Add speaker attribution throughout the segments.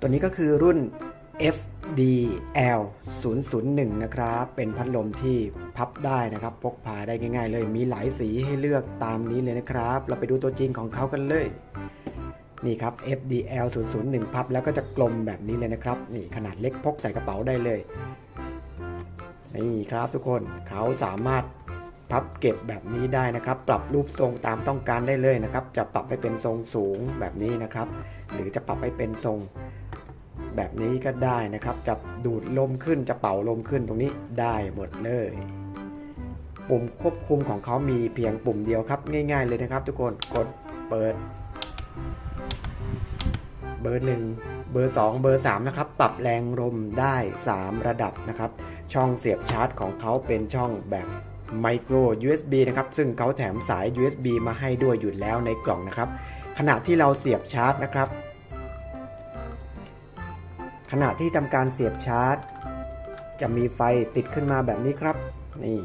Speaker 1: ตัวนี้ก็คือรุ่น FDL 001 นะครับ เป็นพัดลมที่พับได้นะครับ พกพาได้ง่ายๆเลย มีหลายสีให้เลือกตามนี้เลยนะครับ เราไปดูตัวจริงของเขากันเลย นี่ครับ FDL 001 พับแล้วก็จะกลมแบบนี้เลยนะครับ นี่ขนาดเล็กพกใส่กระเป๋าได้เลย นี่ครับทุกคน เขาสามารถพับเก็บแบบนี้ได้นะครับ ปรับรูปทรงตามต้องการได้เลยนะครับ จะปรับให้เป็นทรงสูงแบบนี้นะครับ หรือจะปรับให้เป็นทรง แบบนี้ก็ได้นะครับ จะดูดลมขึ้นจะเป่าลมขึ้นตรงนี้ได้หมดเลย ปุ่มควบคุมของเขามีเพียงปุ่มเดียวครับ ง่าย ๆเลยนะครับ ทุกคนกดเปิด เบอร์หนึ่งเบอร์ 2 เบอร์ 3 นะครับ ปรับแรงลมได้ 3 ระดับนะครับ ช่องเสียบชาร์จของเขาเป็นช่องแบบไมโคร USB นะครับ ซึ่งเขาแถมสาย USB มาให้ด้วยอยู่แล้วในกล่องนะครับ ขณะที่เราเสียบชาร์จนะครับ ขณะที่ทำการเสียบชาร์จ จะมีไฟติดขึ้นมาแบบนี้ครับ นี่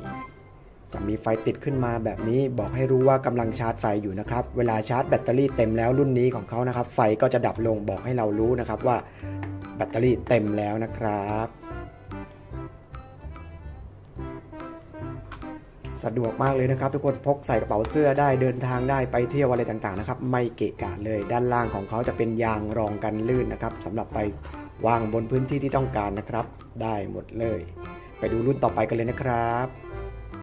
Speaker 1: จะมีไฟติดขึ้นมาแบบนี้บอกให้รู้ว่ากำลังชาร์จไฟอยู่นะครับ เวลาชาร์จแบตเตอรี่เต็มแล้วรุ่นนี้ของเขานะครับ ไฟก็จะดับลงบอกให้เรารู้นะครับว่าแบตเตอรี่เต็มแล้วนะครับ สะดวกมากเลยนะครับ ทุกคนพกใส่กระเป๋าเสื้อได้เดินทางได้ไปเที่ยวอะไรต่างๆนะครับ ไม่เกะกะเลยด้านล่างของเขาจะเป็นยางรองกันลื่นนะครับสำหรับไป วางบนพื้นที่ที่ต้องการนะครับ ได้หมดเลย ไปดูรุ่นต่อไปกันเลยนะครับ